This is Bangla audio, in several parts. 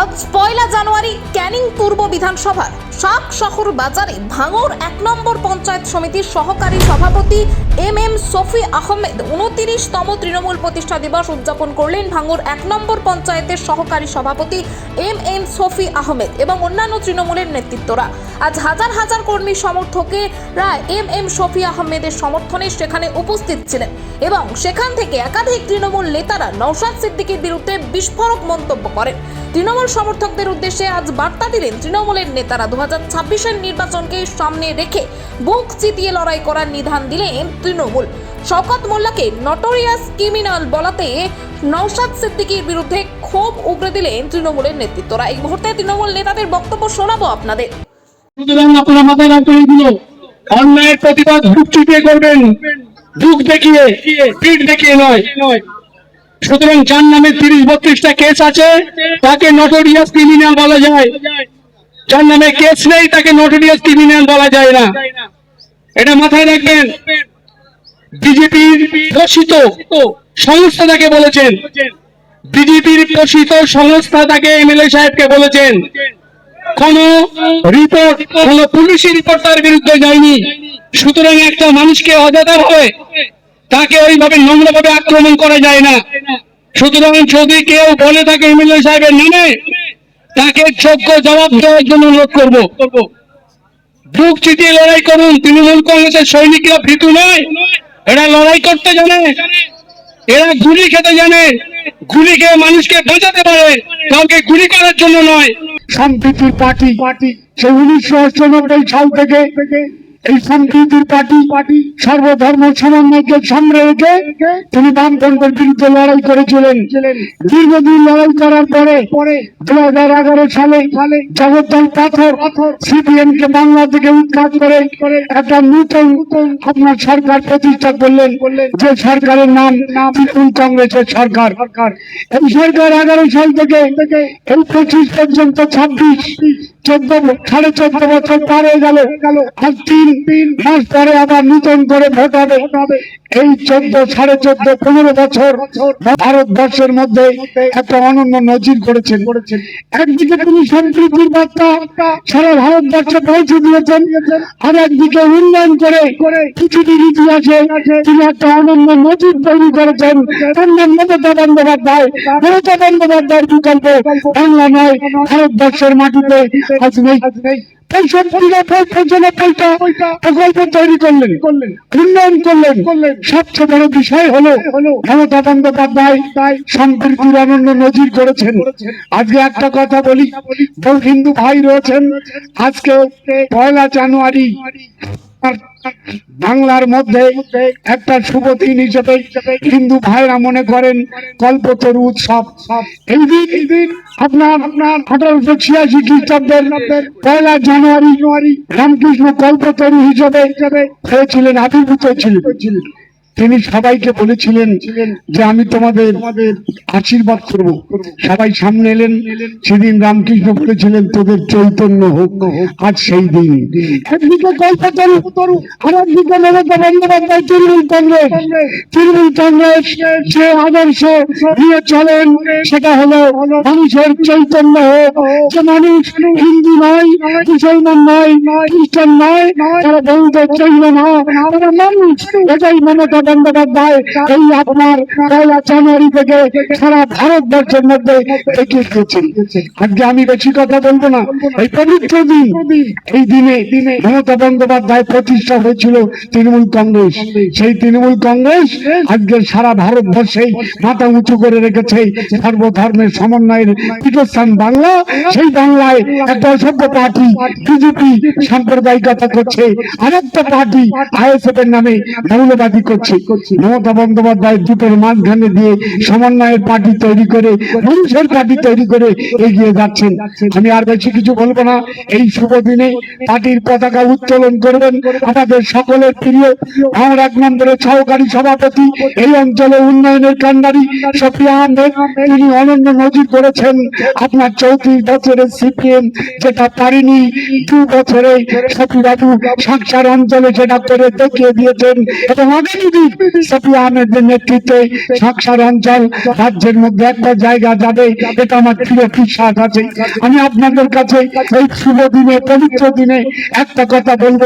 আজ পয়লা জানুয়ারি ক্যানিং পূর্ব বিধানসভার শাক শহর বাজারে ভাঙর এক নম্বর পঞ্চায়েত সমিতির সহকারী সভাপতি এম এম সফি আহমেদ উনতিরিশতম তৃণমূল প্রতিষ্ঠা দিবস উদযাপন করলেন ভাঙর এক নম্বর পঞ্চায়েতের সহকারী সভাপতি এম এম সফি আহমেদ এবং অন্যান্য তৃণমূলের নেতৃত্বরা। আজ হাজার হাজার কর্মী সমর্থকেরা এম এম সফি আহমেদের সমর্থনে সেখানে উপস্থিত ছিলেন এবং সেখান থেকে একাধিক তৃণমূল নেতারা নৌশাদ সিদ্দিকীর বিরুদ্ধে বিস্ফোরক মন্তব্য করেন। তৃণমূল সমর্থকদের উদ্দেশ্যে আজ বার্তা দিলেন তৃণমূলের নেতারা। দু হাজার ছাব্বিশের নির্বাচনকে সামনে রেখে বুক চিতিয়ে লড়াই করার নিধান দিলেন তৃণমূল। শওকত মোল্লাকে নটোরিয়াস ক্রিমিনাল বলাতে নৌশাদ সিদ্দিকীর বিরুদ্ধে ক্ষোভ উগরে দিলেন তৃণমূলের নেতৃত্বরা। এই মুহূর্তে তৃণমূল নেতাদের বক্তব্য শোনাবো আপনাদের। অন্যায়ের প্রতিবাদ করবেন। বুক দেখিয়ে, পিঠ দেখিয়ে নয়। সুতরাং যার নামে তিরিশ, বত্রিশটা কেস আছে, তাকে নটোরিয়াস ক্রিমিনাল বলা যায়। যার নামে কেস নেই, তাকে নটোরিয়াস ক্রিমিনাল বলা যায় না। এটা মাথায় রাখবেন। বিজেপির প্রসিত সংস্থা তাকে বলেছেন। বিজেপির প্রসিত সংস্থা তাকে এমএলএ সাহেবকে বলেছেন। কোন রিপোর্ট কোন পুলিশি রিপোর্ট তার বিরুদ্ধে যায়নি। সুতরাং একটা মানুষকে অজাদার হয় তাকে ওইভাবে নোংরা ভাবে আক্রমণ করা যায় না। সুতরাং যদি কেউ বলে থাকে এমএলএ সাহেবের নামে, তাকে যোগ্য জবাব দেওয়ার জন্য অনুরোধ করব। বুক চিতিয়ে লড়াই করুন, তৃণমূল কংগ্রেসের সৈনিকরা ভীতু নয়। এরা লড়াই করতে জানে। এরা গুলি খেতে জানে। গুলি খেয়ে মানুষকে বাঁচাতে পারে। কাউকে গুলি করার জন্য নয়। সম্প্রীতির পার্টি পার্টি সে উনিশশো অষ্টানব্বই সাল থেকে এই সম্প্রীতির পার্টি পার্টি সর্বধর্ম সমন্বয়কে সামনে রেখে তিনি বামপন্থের বিরুদ্ধে লড়াই করেছিলেন। দীর্ঘদিন লড়াই করার পরে পরে দু হাজার এগারো সালে সালে জগদ্দল পাথর সিপিএম কে বাংলা থেকে উৎখাত করে একটা নতুন আপনার সরকার প্রতিষ্ঠা করলেন যে সরকারের নাম তৃণমূল কংগ্রেসের সরকার। এই সরকার এগারো সাল থেকে এই পঁচিশ পর্যন্ত ছাব্বিশ। ভারতবর্ষের মধ্যে একটা অনন্য নজির করেছেন। একদিকে তিনি সম্প্রীতির বার্তা সারা ভারতবর্ষে পৌঁছে দিয়েছেন, আর একদিকে উন্নয়ন করে পৃথিবীর ইতিহাসে তিনি একটা অনন্য নজির তৈরি করেছেন। বন্দ্যোপাধ্যায় বন্দ্যোপাধ্যায়ের বিকল্প বাংলা নয়, ভারতবর্ষের মাটিতে আজ নেই। পঁয়ষট্টিটা পঁয়ষট্টিটা প্রকল্প তৈরি করলেন। উন্নয়ন করলেন। সবচেয়ে বড় বিষয় হলো মমতা বন্দ্যোপাধ্যায় সম্প্রীতির অনন্য নজির করেছেন। আজকে একটা কথা বলি। বহু হিন্দু ভাই রয়েছেন। আজকে পয়লা জানুয়ারি বাংলার মধ্যে একটা দিন হিসেবে হিন্দু ভাইরা মনে করেন কল্পতরু উৎসব। এই দিন আপনার আপনার আঠারোশো ছিয়াশি খ্রিস্টাব্দের পয়লা জানুয়ারি জানুয়ারি রামকৃষ্ণ কল্পতরু হিসেবে হয়েছিলেন আবির্ভূত ছিলেন। তিনি সবাইকে বলেছিলেন যে আমি তোমাদের আশীর্বাদ করব। সবাই সামনে এলেন। সেদিন রামকৃষ্ণ বলেছিলেন তোদের চৈতন্য হোক। আজ সেই দিন। একদিকে কল্পতরু আর একদিকে মমতা বন্দ্যোপাধ্যায় তৃণমূল কংগ্রেস। তৃণমূল কংগ্রেস যে আদর্শ নিয়ে চলেন সেটা হলো মানুষের চৈতন্য হোক। যে মানুষ হিন্দু নয় মুসলমান নয় খ্রিস্টান নয় তারা বৌদ্ধ জৈন নয় তারা মানুষ। এটাই মমতা বন্দ্যোপাধ্যায় প্রতিষ্ঠা হয়েছিল তৃণমূল কংগ্রেস। সেই তৃণমূল কংগ্রেস আজকে সারা ভারতবর্ষে মাথা উঁচু করে রেখেছে সর্বধর্মের সমন্বয়ের পীঠস্থান বাংলা। সেই বাংলায় একটা অসভ্য পার্টি, বিজেপি সাম্প্রদায়িকতা করছে আরেকটা পার্টি আইএসএফ এর নামে মৌলবাদী করছে। মমতা বন্দ্যোপাধ্যায় দুটোর মাঝখানে দিয়ে সমন্বয়ের পার্টি তৈরি করে মানুষের পার্টি তৈরি করে এগিয়ে যাচ্ছেন। আমি আর বেশি কিছু বলব না। এই শুভ দিনে পার্টির পতাকা উত্তোলন করবেন আমাদের সকলের প্রিয় আমার এক নম্বরের সহকারী সভাপতি, এই অঞ্চলে উন্নয়নের কান্ডারি সফিয়া আহমেদ। তিনি অনন্য নজির করেছেন আপনার চৌত্রিশ বছরের সিপিএম যেটা পারেনি। দু বছরে সফি বাবু সংসার অঞ্চলে সেটা করে দেখিয়ে দিয়েছেন এবং আগামী দিন সফিয়া আহমেদের নেতৃত্বে সাকসার অঞ্চল রাজ্যের মধ্যে একটা জায়গা যাবে, এটা আমার প্রিয় বিশ্বাস আছে। আমি আপনাদের কাছে এই শুভ দিনে, পবিত্র দিনে একটা কথা বলব।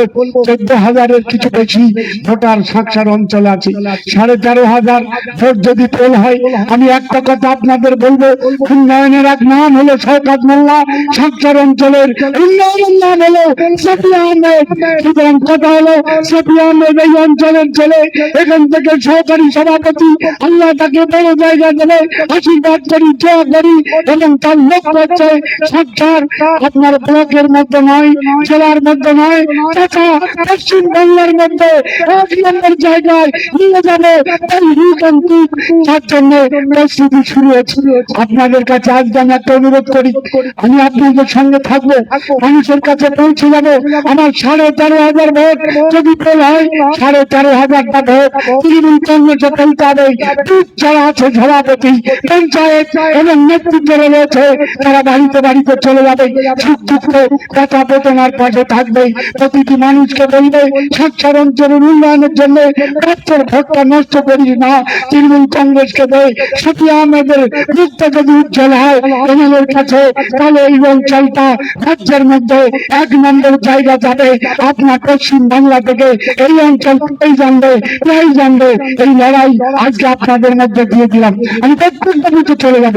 চোদ্দ হাজারের কিছু বেশি ভোটার সাকসার অঞ্চল আছে। সাড়ে তেরো হাজার ভোট যদি পোল হয়, আমি একটা কথা আপনাদের বলব। উন্নয়নের এক নাম হলো শওকাত মোল্লা সাকসার অঞ্চলের উন্নয়নের নাম হলো সফিয়া আহমেদ সুতরাং কথা হলো সফিয়া আহমেদ এই অঞ্চলের ছেলে এখান থেকে সহকারী সভাপতি আল্লাহ তাকে বড় জায়গা দেবে, আশীর্বাদ করি, দোয়া করি এবং তার লক্ষ্য হচ্ছে সাক্ষাৎ আপনার ব্লকের মধ্যে নয়, জেলার মধ্যে নয়, তথা পশ্চিম বাংলার মধ্যে এক নম্বর জায়গায় নিয়ে যাবে। তাই রূপন্তিক তার জন্য প্রস্তুতি শুরু হয়েছে আপনাদের কাছে আজ আমি একটা অনুরোধ করি, আমি আপনাদের সঙ্গে থাকব, মানুষের কাছে পৌঁছে যাব। আমার সাড়ে তেরো হাজার ভোট যদি পোল হয়, সাড়ে তেরো হাজারটা ভোট তৃণমূল কংগ্রেসে আছে প্রতিটি মানুষকে বলবে অঞ্চলের উন্নয়নের জন্য রাজ্যের ভোটটা নষ্ট করিস না। তৃণমূল কংগ্রেসকে দেয় সফি আহমেদের মুক্ত যদি উজ্জ্বল হয়, এনাদের কাছে তাহলে এই অঞ্চলটা রাজ্যের মধ্যে এক নম্বর জায়গা যাবে। আপনার পশ্চিম বাংলা থেকে এই অঞ্চল জানবে জানবে এই লড়াই আজকে আপনাদের মধ্যে দিয়ে দিলাম। আমি চলে যাব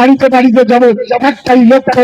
বাড়িতে বাড়িতে যাব। একটাই লক্ষ্য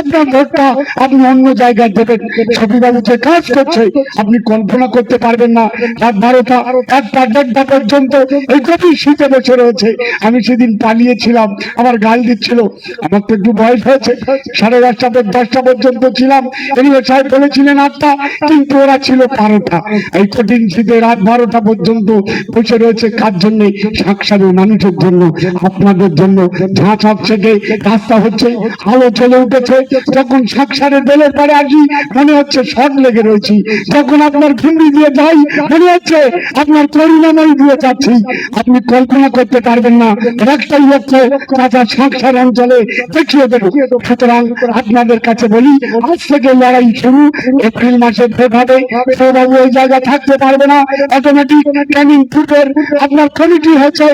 আপনার ভোটটা আপনি অন্য জায়গায় দেবেন। ছবিবাবু যে কাজ করছে, আপনি কল্পনা করতে পারবেন না। রাত বারোটা একটা দেড়টা পর্যন্ত এই গভীর শীতে বসে রয়েছে। আমি সেদিন পালিয়েছিলাম, আমার গাল দিচ্ছিল। আমার তো একটু বয়স হয়েছে, সাড়ে দশটা থেকে দশটা পর্যন্ত ছিলাম। এনিওয়ে সাহেব বলেছিলেন আটটা, কিন্তু ওরা ছিল বারোটা। এই কঠিন শীতে রাত বারোটা পর্যন্ত বসে রয়েছে কার জন্য? সাকসারের মানুষের জন্য, আপনাদের জন্য। ঝাঁচ থেকে রাস্তা হচ্ছে আলো চলে উঠেছে। যখন সাকসারের বেলের পরে আসি, মনে হচ্ছে শট লেগে রয়েছি। যখন আপনার ভিন্ডি দিয়ে যাই, মনে হচ্ছে আপনার করুণাময় দিয়ে যাচ্ছি। আপনি কল্পনা করতে পারবেন না, একটাই লক্ষ্য চাচা সাকসার অঞ্চলে দেখিয়ে দেবো। সুতরাং আপনাদের কাছে বলি, আজ থেকে লড়াই শুরু, এপ্রিল মাসে ভোট হবে সৌবাবু ওই জায়গায় থাকতে পারবে না অটোমেটিক ক্যানিং ফুটের, আপনার কমিটি হয়েছে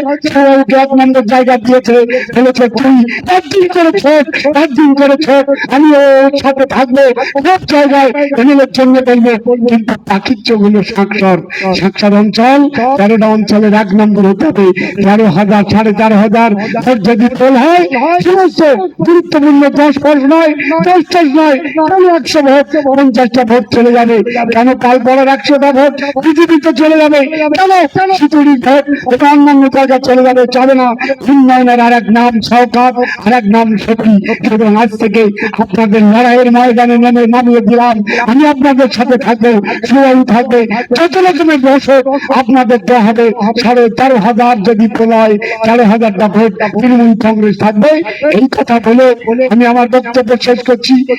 জায়গা দিয়েছে, বলেছে তুই একদিন করে ছোট, একদিন করে ছোট, আমি সাথে থাকব, সব জায়গায় এমএলএর জন্য বলব, কিন্তু অঞ্চল, তেরোটা অঞ্চলের এক নম্বর হতে হবে, তেরো হাজার, সাড়ে তেরো হাজার যদি পোল হয়, সমস্ত গুরুত্বপূর্ণ দশ নয় দশটা নয় একশো ভোট, পঞ্চাশটা ভোট চলে যাবে। কেন কাল পরের একশোটা ভোট? বিজেপিতে চলে যাবে। আপনাদের লড়াইয়ের ময়দানে নেমে নামিয়ে দিলাম। আমি আপনাদের সাথে থাকব, সবাই থাকবে। যত রকমের আপনাদের হবে সাড়ে তেরো হাজার যদি প্রলয় তেরো হাজারটা ভোট তৃণমূল কংগ্রেস থাকবে। এই কথা বলে আমি আমার বক্তব্য শেষ করছি।